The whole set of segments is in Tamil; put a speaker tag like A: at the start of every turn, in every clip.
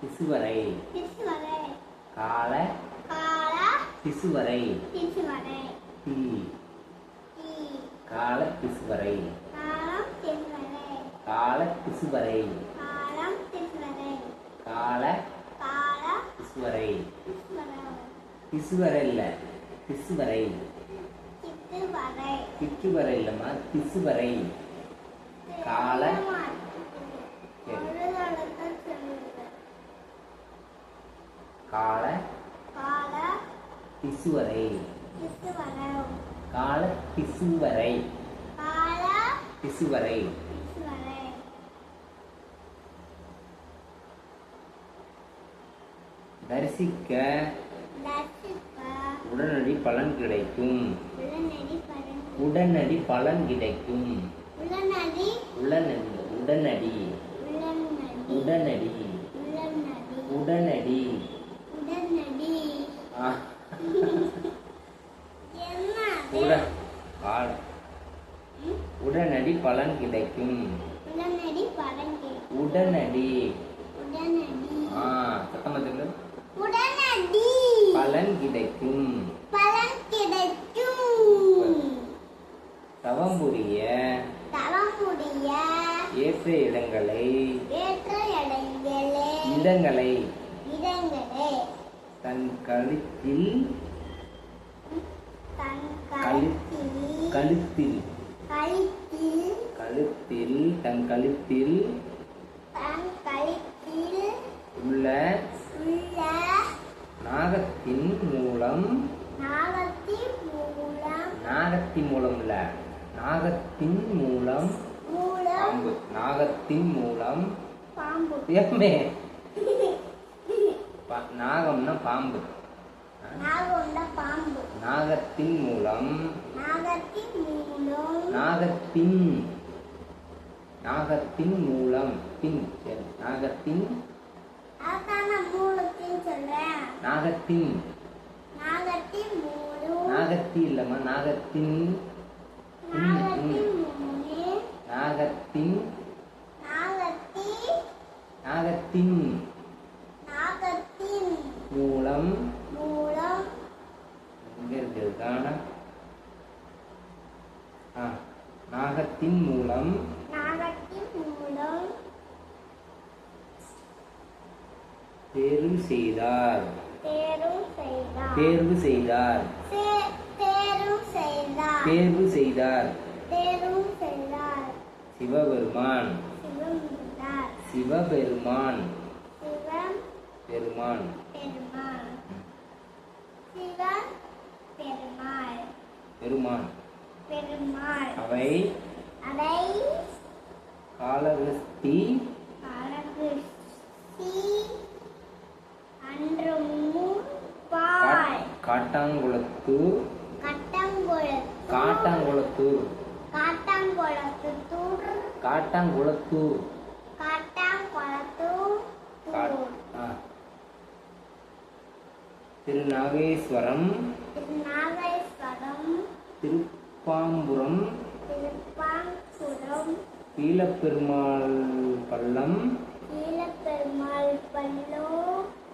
A: திசுவரை. கால. திசுவரை. தி. கால திசுவரை. கால திசுவரை. கால திசுவரை.
B: திசுவரை.
A: இல்ல திசுவரை.
B: திசுவரை.
A: இல்லம்மா திசுவரை. கால கால
B: கால
A: திசுவரை. கால திசுவரை.
B: கால
A: திசுவரை. தரிசிக்க உடனடி பலன் கிடைக்கும். உடனடி பலன் கிடைக்கும். உடனடி உடனடி. உடனடி உடனடி. பலன் கிடைக்கும்.
B: உடனடி
A: சத்தமா சொல்லு பலன் கிடைக்கும். தவம் புரிய ஏற்ற இடங்களை.
B: இடங்களே.
A: தன் கழுத்தில். கழுத்தில்.
B: கழுத்தில்.
A: கழுத்தில் தன் கழுத்தில் உள்ள நாகத்தின் மூலம்
B: நாகத்தின் மூலம்
A: இல்ல நாகத்தின் மூலம் பாம்பு நாகத்தின் மூலம்
B: பாம்பு.
A: ஏமே நாகம்னா பாம்பு. நாகத்தின் மூலம்
B: நாகத்தின் மூலம்
A: நாகத்தின் மூலம் பின் சரி நாகத்தின் நாகத்தின்
B: நாகத்தின் மூலம்.
A: நாகத்தி இல்லம்மா நாகத்தின்
B: நாகத்தின்
A: நாகத்தின்
B: நாகத்தி
A: நாகத்தின்
B: நாகத்தின்
A: மூலம்.
B: மூலம்.
A: எங்க ஆ நாகத்தின் மூலம்
B: நாகத்தின் மூலம்
A: தேர்வு செய்தார். தேர்வு செய்தார். தேர்வு செய்தார். சிவபெருமான். சிவபெருமான். பெருமான். பெருமான். அவை
B: அதை
A: காலகஸ்தி காட்டாங்குளத்தூர்.
B: கட்டங்குளத்து
A: காட்டாங்குளத்தூர்.
B: காட்டாங்குளத்து தூர்
A: காட்டாங்குளத்தூர். திருநாகேஸ்வரம். திருப்பாம்புரம். கீழப்பெருமாள் பள்ளம்.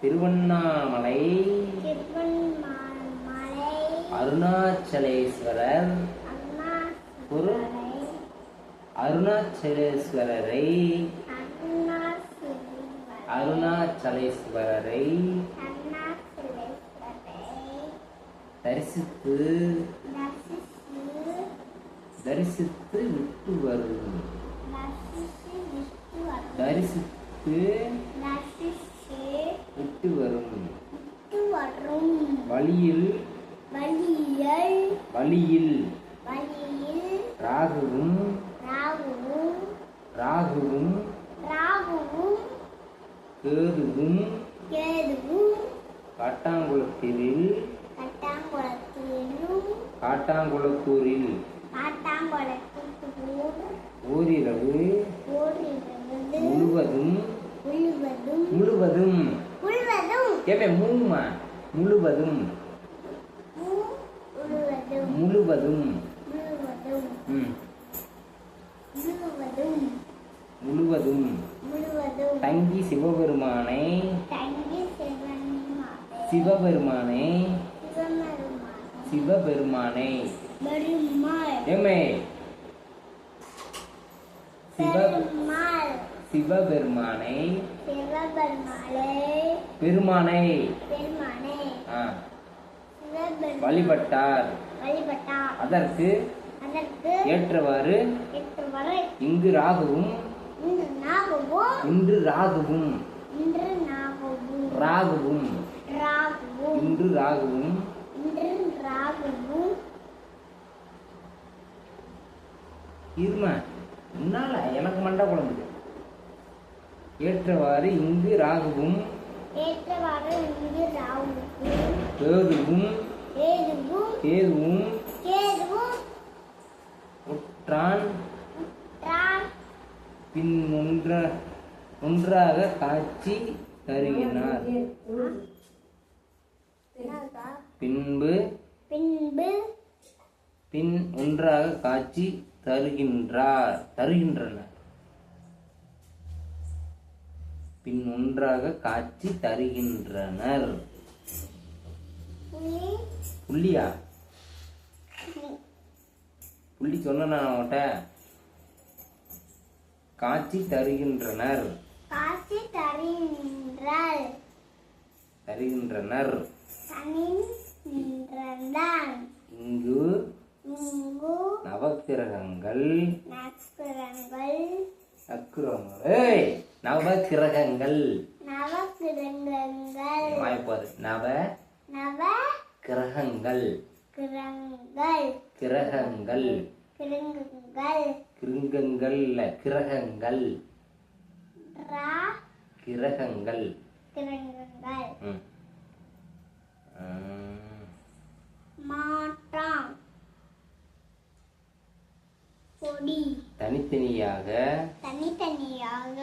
A: திருவண்ணாமலை. அருணாச்சலேஸ்வரர். ஒரு அருணாச்சலேஸ்வரரை. அருணாச்சலேஸ்வரரை. தரிசித்து தரிசித்து விட்டு வரும். தரிசித்து விட்டு வரும். வழியில்
B: வழியல்
A: ராகுவும்
B: ராகுவும்
A: ராகுவும் கேதுவும்
B: கேதுவும்
A: காட்டாங்குளத்தில் காட்டாங்குளத்தூரில் ஓரிரவு முழுவதும்
B: முழுவதும்
A: முழுவதும்
B: முழுவதும்
A: முழுவதும்
B: முழுவதும்.
A: முழுவதும். தங்கி சிவபெருமானை. சிவபெருமானை.
B: சிவபெருமான்.
A: ஏமே. சிவ சிவபெருமானை. பெருமானை. வழிபட்டார். அதற்கு ஏற்றவாறு இங்கு ராகுவும்
B: இன்று
A: ராகுவும் ராகுவும்
B: ராகவும்
A: இன்று ராகுவும்
B: ராகவும்
A: இருமா? என்னால? எனக்கு மண்டை குழம்புது. ஏற்றவாறு இங்கு ராகுவும்
B: ஏற்றவாறு இங்கு
A: கேதுவும்
B: ஏதுவும்
A: கேதுவும் உற்றான் பின் ஒன்ற ஒன்றாக காட்சி தருகினார்? பின்பு
B: பின்பு
A: பின் ஒன்றாக காட்சி தருகின்றார் தருகின்றனர் பின் ஒன்றாக காட்சி தருகின்றனர். புள்ளியா? புள்ளி சொன்ன நான் அவன்கிட்ட? காட்சி தருகின்றனர்.
B: காட்சி தருகின்றாள்
A: தருகின்றனர். இங்கு நவக்கிரகங்கள். நவக்கிரகங்கள்.
B: நவக்கிரகங்கள்.
A: நவ
B: நவ
A: கிரகங்கள்.
B: கிரகங்கள்.
A: கிரகங்கள்.
B: கிரகங்கள்.
A: கிருங்கங்கள் கிரகங்கள் கிரகங்கள். தனித்தனியாக
B: தனித்தனியாக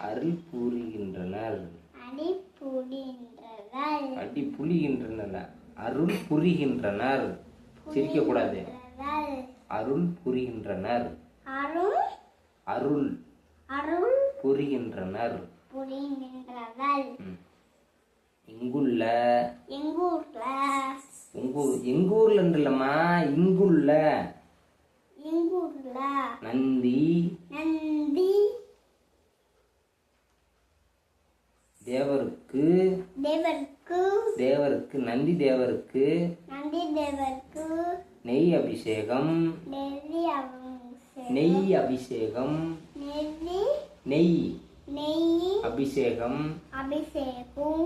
A: அருள் புரிகின்றனர்.
B: அடி புடின்றகள்
A: அடி புரிகின்றனர் அருள் புரிகின்றனர். சிரிக்க கூடாது அருள் புரிகின்றனர்.
B: அருள்?
A: அருள்
B: அருள்
A: புரிகின்றனர்.
B: புரிகின்றகள்
A: ம். இங்குள்ள
B: எங்கூர்ல?
A: உங்கூர் எங்கூர்ல இல்லம்மா இங்குள்ள.
B: எங்கூர்ல?
A: நந்தி.
B: நந்தி.
A: தேவருக்கு.
B: தேவருக்கு.
A: தேவருக்கு நந்தி தேவருக்கு
B: நந்தி தேவருக்கு
A: நெய் அபிஷேகம். நெய் அபிஷேகம். நெய்
B: நெய்
A: அபிஷேகம்.
B: அபிஷேகம்.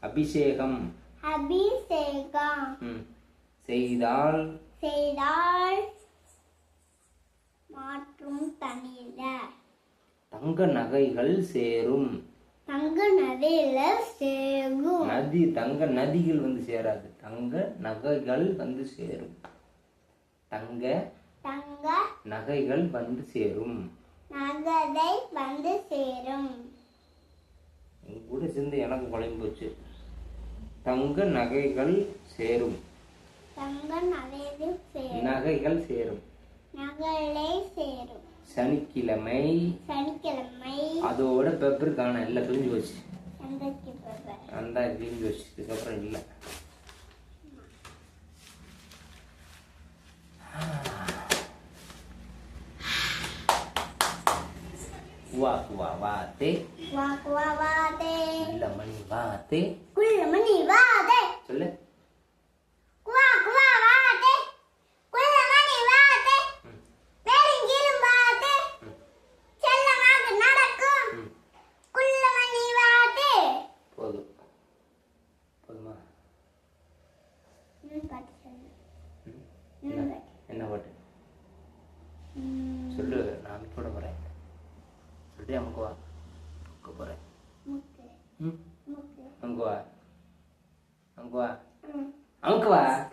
A: அபிஷேகம்.
B: அபிஷேகம்.
A: செய்தால்
B: செய்தால் மாற்றும் தண்ணீர.
A: தங்க நகைகள் சேரும்.
B: தங்க நதியில சேரும்.
A: நதி தங்க நதிகள் வந்து சேராது. தங்க நகைகள் வந்து சேரும். தங்க
B: தங்க
A: நகைகள் வந்து சேரும்.
B: நகரை வந்து சேரும்.
A: உங்க கூட சேர்ந்து எனக்கு குழம்பு போச்சு தங்க நகைகள் சேரும்.
B: தங்க நகையில் சேரும்.
A: நகைகள் சேரும்.
B: நகரை சேரும்.
A: சனிக்கிழமை.
B: சனிக்கிழமை.
A: அதோட பெப்பர் காண இல்லை பிரிஞ்சு போச்சு. அந்த பிரிஞ்சு போச்சு. இதுக்கப்புறம் இல்லை. வா வா வாத்தே.
B: வாக்குவாதே
A: இல்ல மணி வாத்தே.
B: Kukur. Hmm? Angkua. Angkua. Angkua. Angkua.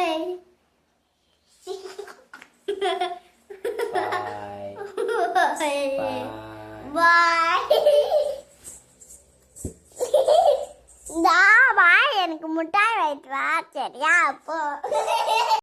B: Bye.